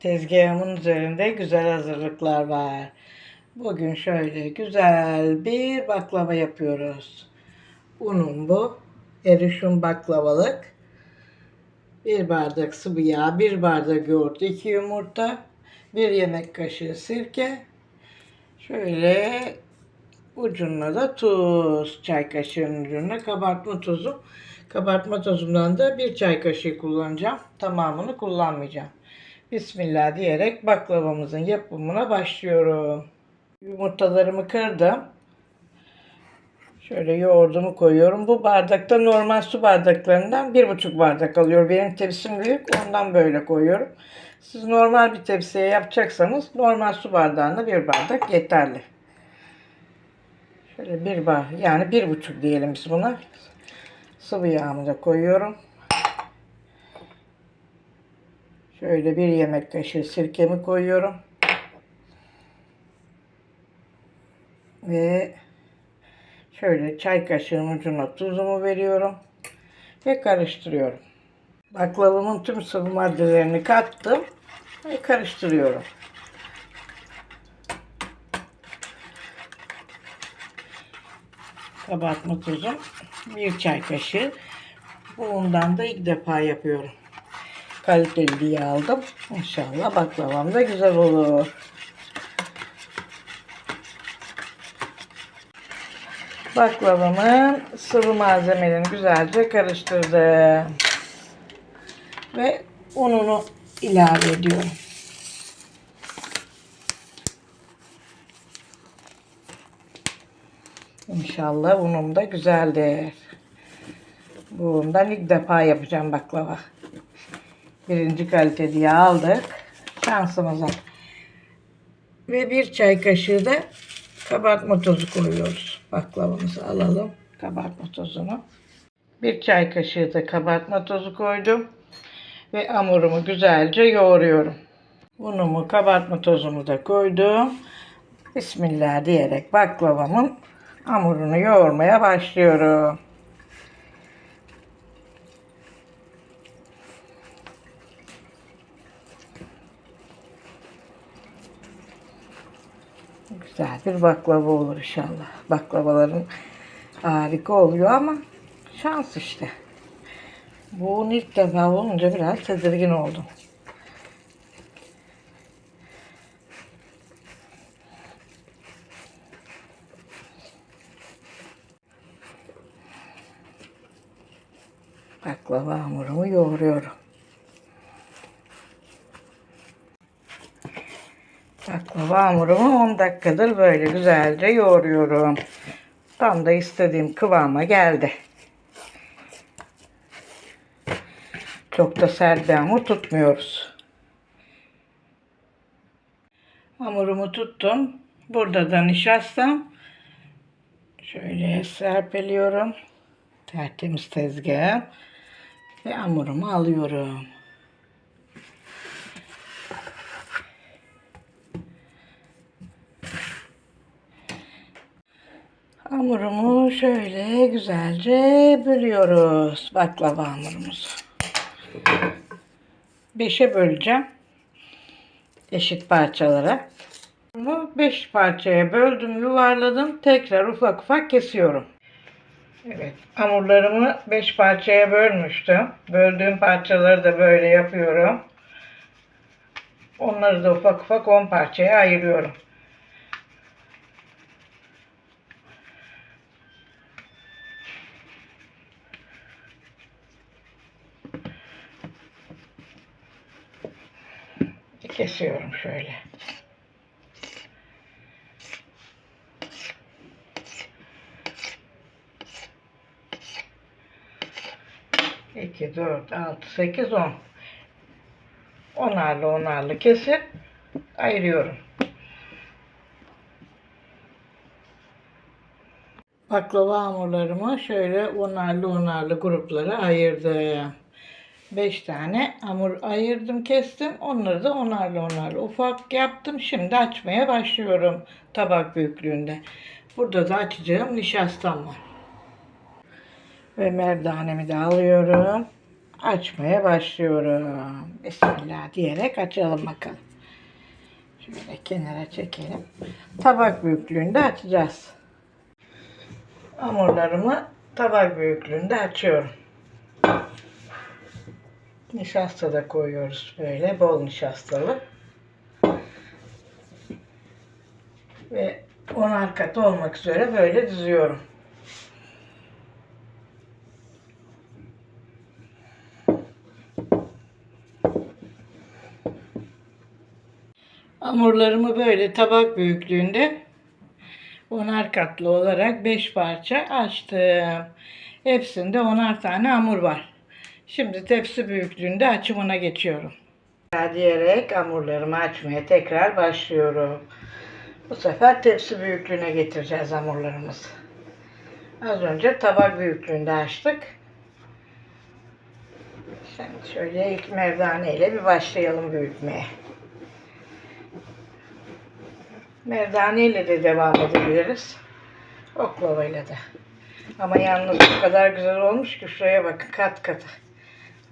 Tezgahımın üzerinde güzel hazırlıklar var. Bugün şöyle güzel bir baklava yapıyoruz. Unum bu. Erişim baklavalık. Bir bardak sıvı yağ, bir bardak yoğurt, iki yumurta, bir yemek kaşığı sirke. Şöyle ucuna da tuz, çay kaşığının ucuna kabartma tozu. Kabartma tozumdan da bir çay kaşığı kullanacağım. Tamamını kullanmayacağım. Bismillah diyerek baklavamızın yapımına başlıyorum. Yumurtalarımı kırdım. Şöyle yoğurdumu koyuyorum. Bu bardakta normal su bardaklarından bir buçuk bardak alıyor. Benim tepsim büyük ondan böyle koyuyorum. Siz normal bir tepsiye yapacaksanız normal su bardağında bir bardak yeterli. Şöyle bir bar yani bir buçuk diyelim biz buna. Sıvı yağımı da koyuyorum. Şöyle bir yemek kaşığı sirkemi koyuyorum. Ve şöyle çay kaşığının ucuna tuzumu veriyorum. Ve karıştırıyorum. Baklavamın tüm sıvı maddelerini kattım. Ve karıştırıyorum. Kabartma tuzum. Bir çay kaşığı. Bundan da ilk defa yapıyorum kaliteli diye aldım. İnşallah baklavam da güzel olur. Baklavamın sıvı malzemelerini güzelce karıştırdım. Ve ununu ilave ediyorum. İnşallah unum da güzeldir. Bundan ilk defa yapacağım baklava birinci kalite diye aldık. Şansımıza. Ve bir çay kaşığı da kabartma tozu koyuyoruz. Baklavamızı alalım. Kabartma tozunu. Bir çay kaşığı da kabartma tozu koydum. Ve hamurumu güzelce yoğuruyorum. Unumu, kabartma tozumu da koydum. Bismillah diyerek baklavamın hamurunu yoğurmaya başlıyorum. Güzel bir baklava olur inşallah. Baklavaların harika oluyor ama şans işte. Bu ilk defa olunca biraz tedirgin oldum. Baklava hamurumu yoğuruyorum. Baklava hamurumu 10 dakikadır böyle güzelce yoğuruyorum. Tam da istediğim kıvama geldi. Çok da sert bir hamur tutmuyoruz. Hamurumu tuttum. Burada da nişastam. Şöyle serpeliyorum. Tertemiz tezgah. Ve hamurumu alıyorum. Hamurumu şöyle güzelce bölüyoruz. Baklava hamurumuzu. Beşe böleceğim. Eşit parçalara. Bunu beş parçaya böldüm, yuvarladım. Tekrar ufak ufak kesiyorum. Evet, hamurlarımı beş parçaya bölmüştüm. Böldüğüm parçaları da böyle yapıyorum. Onları da ufak ufak on parçaya ayırıyorum. Kesiyorum şöyle. İki, dört, altı, sekiz, on. Onarlı onarlı kesip ayırıyorum. Baklava hamurlarımı şöyle onarlı onarlı gruplara ayırdım. 5 tane hamur ayırdım kestim. Onları da onarlı onarlı ufak yaptım. Şimdi açmaya başlıyorum tabak büyüklüğünde. Burada da açacağım nişastam var. Ve merdanemi de alıyorum. açmaya başlıyorum. Bismillah diyerek açalım bakalım. Şöyle kenara çekelim. Tabak büyüklüğünde açacağız. Hamurlarımı tabak büyüklüğünde açıyorum. Nişasta da koyuyoruz böyle bol nişastalı. Ve onar kat olmak üzere böyle diziyorum. Hamurlarımı böyle tabak büyüklüğünde onar katlı olarak 5 parça açtım. Hepsinde onar tane hamur var. Şimdi tepsi büyüklüğünde açımına geçiyorum. Diyerek hamurlarımı açmaya tekrar başlıyorum. Bu sefer tepsi büyüklüğüne getireceğiz hamurlarımızı. Az önce tabak büyüklüğünde açtık. Şimdi şöyle ilk merdane ile bir başlayalım büyütmeye. Merdane ile de devam edebiliriz. Oklavayla da. Ama yalnız bu kadar güzel olmuş ki şuraya bakın kat kat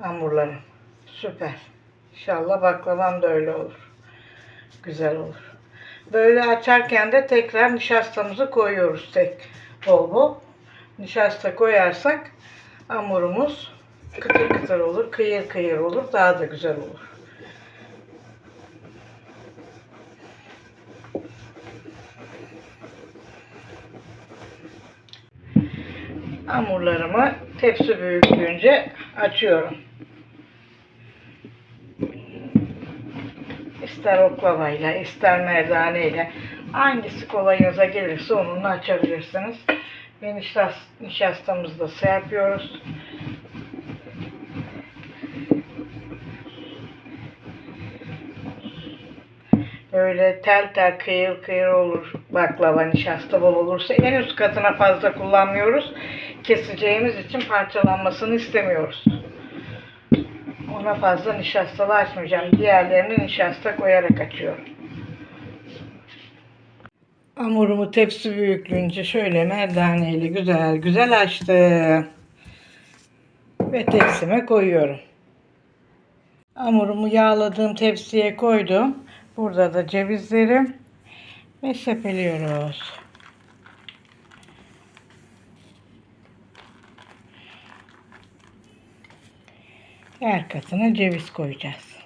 hamurlarım. Süper. İnşallah baklavam da öyle olur. Güzel olur. Böyle açarken de tekrar nişastamızı koyuyoruz tek bol bol. Nişasta koyarsak hamurumuz kıtır kıtır olur, kıyır kıyır olur, daha da güzel olur. Hamurlarımı tepsi büyüklüğünce açıyorum. İster oklavayla, ister merdaneyle hangisi kolayınıza gelirse onunla açabilirsiniz. Ve nişast, nişastamızı da serpiyoruz. Böyle tel tel kıyır kıyır olur baklava nişasta bol olursa en üst katına fazla kullanmıyoruz. Keseceğimiz için parçalanmasını istemiyoruz. Ona fazla nişastalı açmayacağım. Diğerlerini nişasta koyarak açıyorum. Hamurumu tepsi büyüklüğünce şöyle merdaneyle güzel güzel açtım. Ve tepsime koyuyorum. Hamurumu yağladığım tepsiye koydum. Burada da cevizlerim ve sepeliyoruz. Her katına ceviz koyacağız.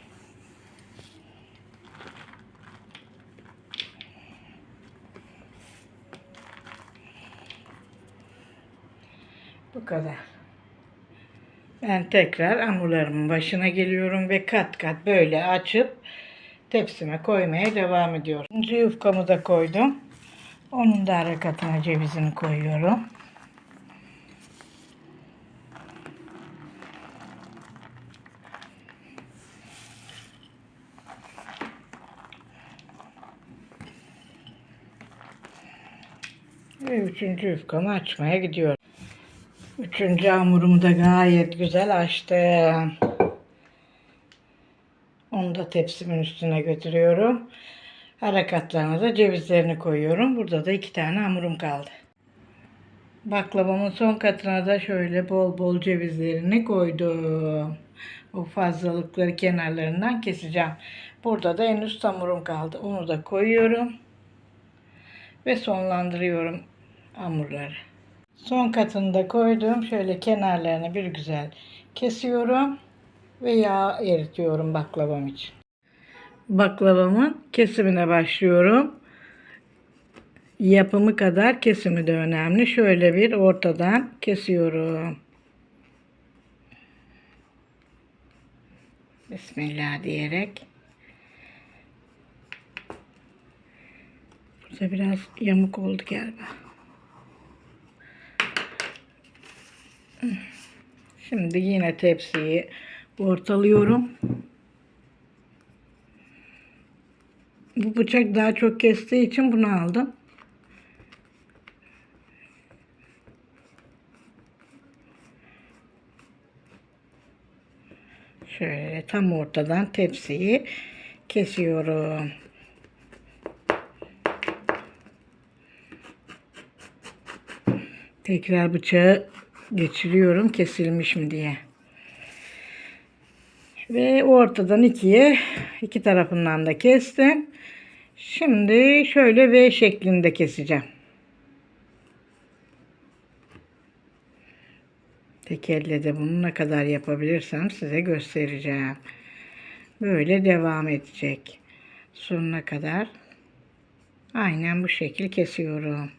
Bu kadar. Ben tekrar hamurlarımın başına geliyorum ve kat kat böyle açıp tepsime koymaya devam ediyorum. İkinci yufkamı da koydum. Onun da ara katına cevizini koyuyorum. Ve üçüncü yufkamı açmaya gidiyorum. Üçüncü hamurumu da gayet güzel açtım. Onu da tepsimin üstüne götürüyorum. Harekatlarına da cevizlerini koyuyorum. Burada da iki tane hamurum kaldı. Baklavamın son katına da şöyle bol bol cevizlerini koydum. O fazlalıkları kenarlarından keseceğim. Burada da en üst hamurum kaldı. Onu da koyuyorum. Ve sonlandırıyorum hamurları. Son katını da koydum. Şöyle kenarlarını bir güzel kesiyorum ve yağ eritiyorum baklavam için. Baklavamın kesimine başlıyorum. Yapımı kadar kesimi de önemli. Şöyle bir ortadan kesiyorum. Bismillah diyerek. Burada biraz yamuk oldu galiba. Şimdi yine tepsiyi ortalıyorum. Bu bıçak daha çok kestiği için bunu aldım. Şöyle tam ortadan tepsiyi kesiyorum. Tekrar bıçağı geçiriyorum kesilmiş mi diye. Ve ortadan ikiye iki tarafından da kestim. Şimdi şöyle V şeklinde keseceğim. Tek elle de bunu ne kadar yapabilirsem size göstereceğim. Böyle devam edecek. Sonuna kadar aynen bu şekil kesiyorum.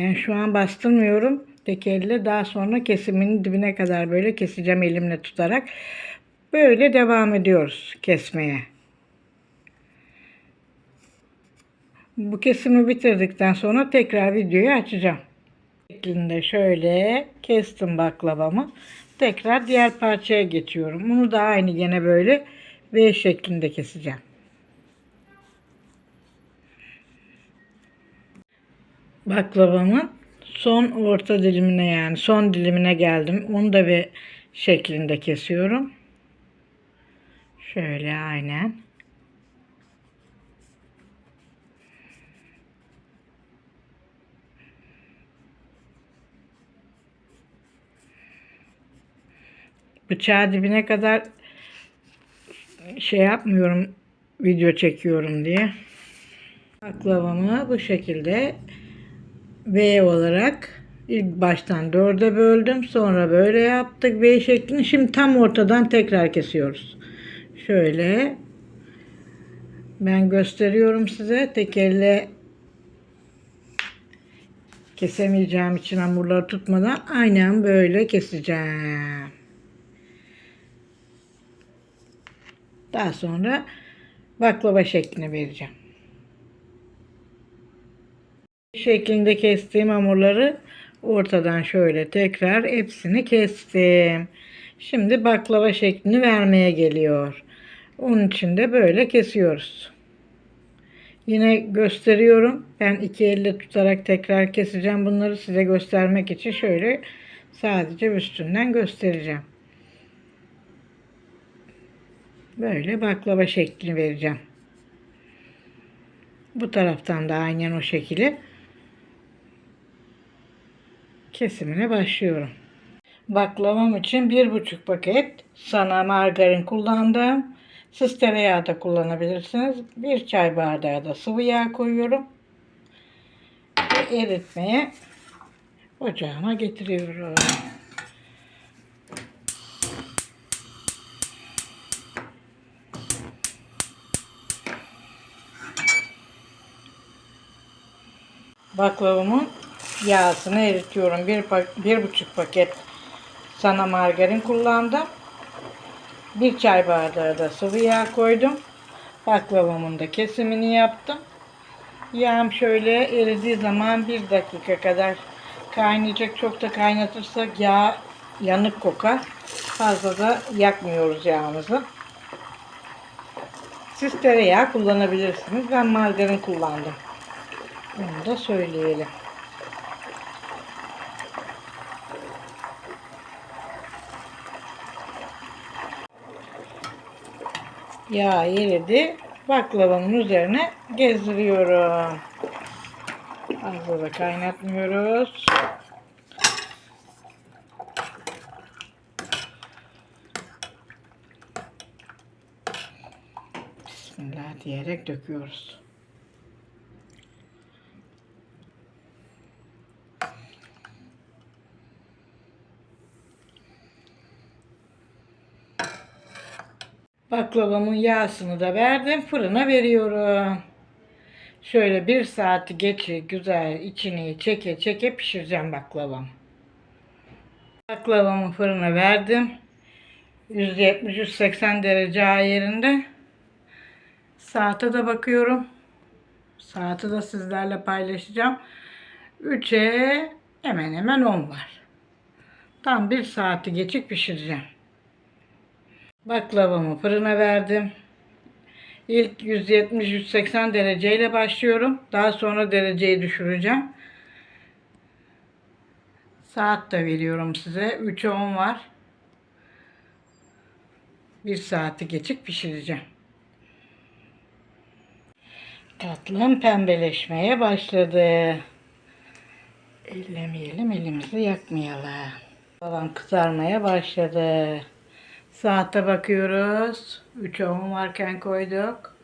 Ben şu an bastırmıyorum. Tek elle daha sonra kesimin dibine kadar böyle keseceğim elimle tutarak. Böyle devam ediyoruz kesmeye. Bu kesimi bitirdikten sonra tekrar videoyu açacağım. Şeklinde şöyle kestim baklavamı. Tekrar diğer parçaya geçiyorum. Bunu da aynı gene böyle V şeklinde keseceğim. Baklavamın son orta dilimine yani son dilimine geldim. Onu da V şeklinde kesiyorum. Şöyle aynen. bıçağı dibine kadar şey yapmıyorum video çekiyorum diye. Baklavamı bu şekilde V olarak ilk baştan dörde böldüm. Sonra böyle yaptık V şeklini. Şimdi tam ortadan tekrar kesiyoruz. Şöyle ben gösteriyorum size. Tek elle kesemeyeceğim için hamurları tutmadan aynen böyle keseceğim. Daha sonra baklava şeklini vereceğim. Şeklinde kestiğim hamurları ortadan şöyle tekrar hepsini kestim. Şimdi baklava şeklini vermeye geliyor. Onun için de böyle kesiyoruz. Yine gösteriyorum. Ben iki elle tutarak tekrar keseceğim. Bunları size göstermek için şöyle sadece üstünden göstereceğim. Böyle baklava şeklini vereceğim. Bu taraftan da aynen o şekilde kesimine başlıyorum. Baklavam için bir buçuk paket sana margarin kullandım. Siz tereyağı da kullanabilirsiniz. Bir çay bardağı da sıvı yağ koyuyorum. Ve eritmeye ocağıma getiriyorum. Baklavamın yağsını eritiyorum. Bir, bir buçuk paket sana margarin kullandım. Bir çay bardağı da sıvı yağ koydum. Baklavamın da kesimini yaptım. Yağım şöyle eridiği zaman bir dakika kadar kaynayacak. Çok da kaynatırsak yağ yanık kokar. Fazla da yakmıyoruz yağımızı. Siz tereyağı kullanabilirsiniz. Ben margarin kullandım. Onu da söyleyelim. Yağ eridi. Baklavanın üzerine gezdiriyorum. Fazla da kaynatmıyoruz. Bismillah diyerek döküyoruz. Baklavamın yağsını da verdim. Fırına veriyorum. Şöyle bir saati geçe güzel içini çeke çeke pişireceğim baklavam. Baklavamı fırına verdim. 170-180 derece ayarında. Saate de bakıyorum. Saati de sizlerle paylaşacağım. 3'e hemen hemen 10 var. Tam bir saati geçik pişireceğim. Baklavamı fırına verdim. İlk 170-180 dereceyle başlıyorum. Daha sonra dereceyi düşüreceğim. Saat de veriyorum size. 3'e 10 var. Bir saati geçik pişireceğim. Tatlım pembeleşmeye başladı. Ellemeyelim, elimizi yakmayalım. Babam kızarmaya başladı. Saate bakıyoruz. 3 10 varken koyduk.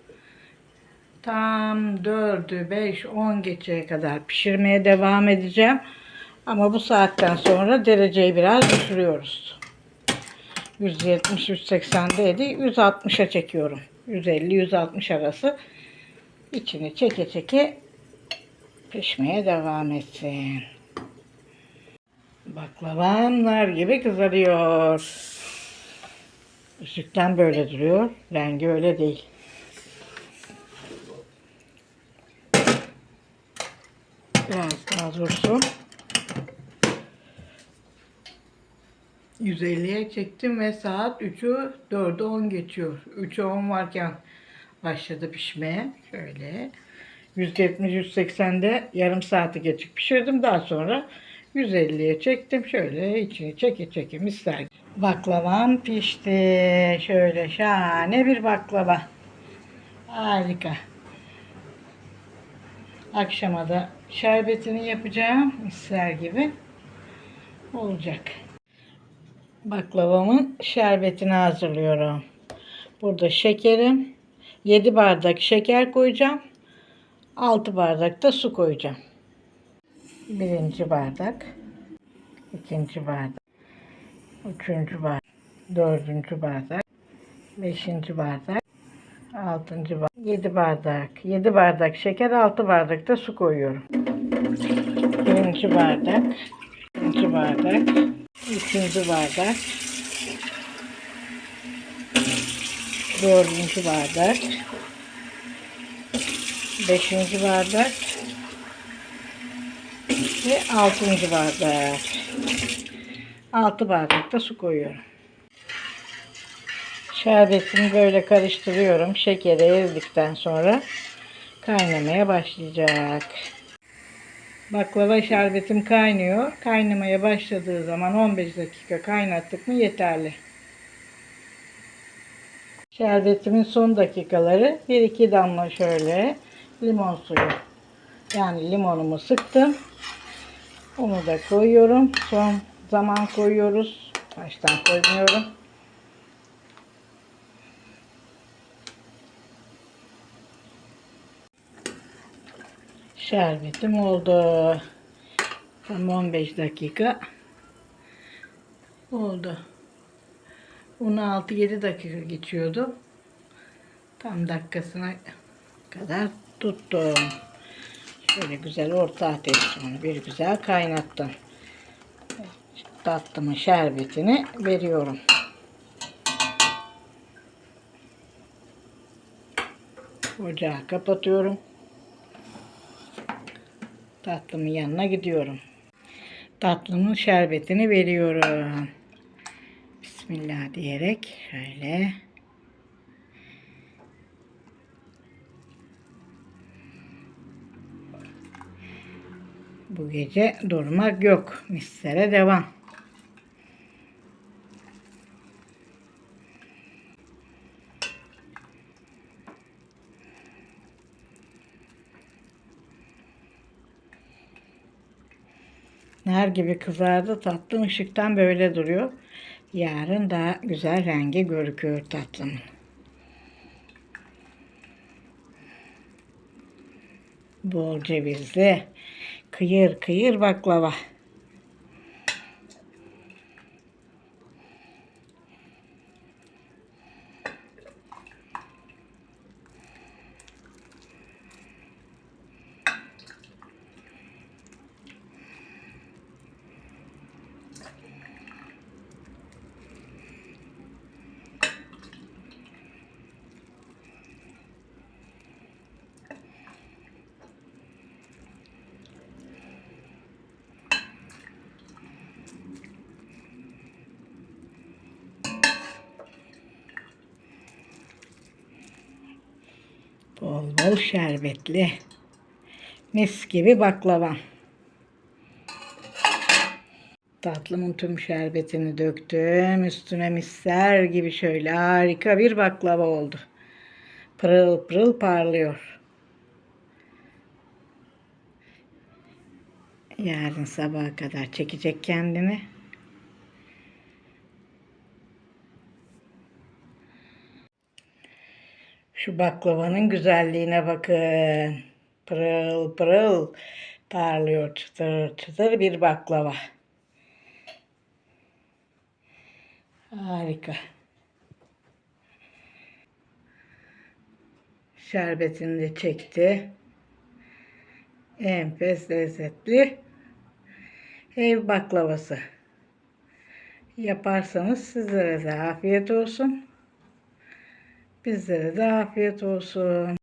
Tam 4'ü 5 10 geçeye kadar pişirmeye devam edeceğim. Ama bu saatten sonra dereceyi biraz düşürüyoruz. 170-180'deydi. 160'a çekiyorum. 150-160 arası. İçini çeke çeke pişmeye devam etsin. Baklavam nar gibi kızarıyor. Işıktan böyle duruyor. Rengi öyle değil. Biraz daha dursun. 150'ye çektim ve saat 3'ü 4'ü 10 geçiyor. 3'ü 10 varken başladı pişmeye. Şöyle 170-180'de yarım saati geçik pişirdim. Daha sonra 150'ye çektim. Şöyle içini çeke çeke misler. Baklavam pişti. Şöyle şahane bir baklava. Harika. Akşama da şerbetini yapacağım. Misler gibi olacak. Baklavamın şerbetini hazırlıyorum. Burada şekerim. 7 bardak şeker koyacağım. 6 bardak da su koyacağım. Birinci bardak. ikinci bardak. Üçüncü bardak. Dördüncü bardak. Beşinci bardak. Altıncı bardak. Yedi bardak. Yedi bardak şeker, altı bardak da su koyuyorum. Birinci bardak. ikinci bardak. Üçüncü bardak. Dördüncü bardak. Beşinci bardak. Ve altıncı bardak. Altı bardak da su koyuyorum. Şerbetini böyle karıştırıyorum. Şekeri eridikten sonra kaynamaya başlayacak. Baklava şerbetim kaynıyor. Kaynamaya başladığı zaman 15 dakika kaynattık mı yeterli. Şerbetimin son dakikaları 1-2 damla şöyle limon suyu. Yani limonumu sıktım. Onu da koyuyorum. Son zaman koyuyoruz. Baştan koymuyorum. Şerbetim oldu. Tam 15 dakika oldu. 16-7 dakika geçiyordu. Tam dakikasına kadar tuttum. Şöyle güzel orta ateşte onu bir güzel kaynattım. Tatlımın şerbetini veriyorum. Ocağı kapatıyorum. Tatlımın yanına gidiyorum. Tatlımın şerbetini veriyorum. Bismillah diyerek şöyle. Bu gece durmak yok. Mislere devam. Nar gibi kızardı. Tatlım ışıktan böyle duruyor. Yarın daha güzel rengi görüküyor tatlımın. Bol cevizli, kıyır kıyır baklava. Bol bol şerbetli. Mis gibi baklava. Tatlımın tüm şerbetini döktüm. Üstüne misler gibi şöyle harika bir baklava oldu. Pırıl pırıl parlıyor. Yarın sabaha kadar çekecek kendini. Şu baklavanın güzelliğine bakın. Pırıl pırıl parlıyor çıtır çıtır bir baklava. Harika. Şerbetini de çekti. Enfes lezzetli ev baklavası. Yaparsanız sizlere de afiyet olsun. Bizlere de afiyet olsun.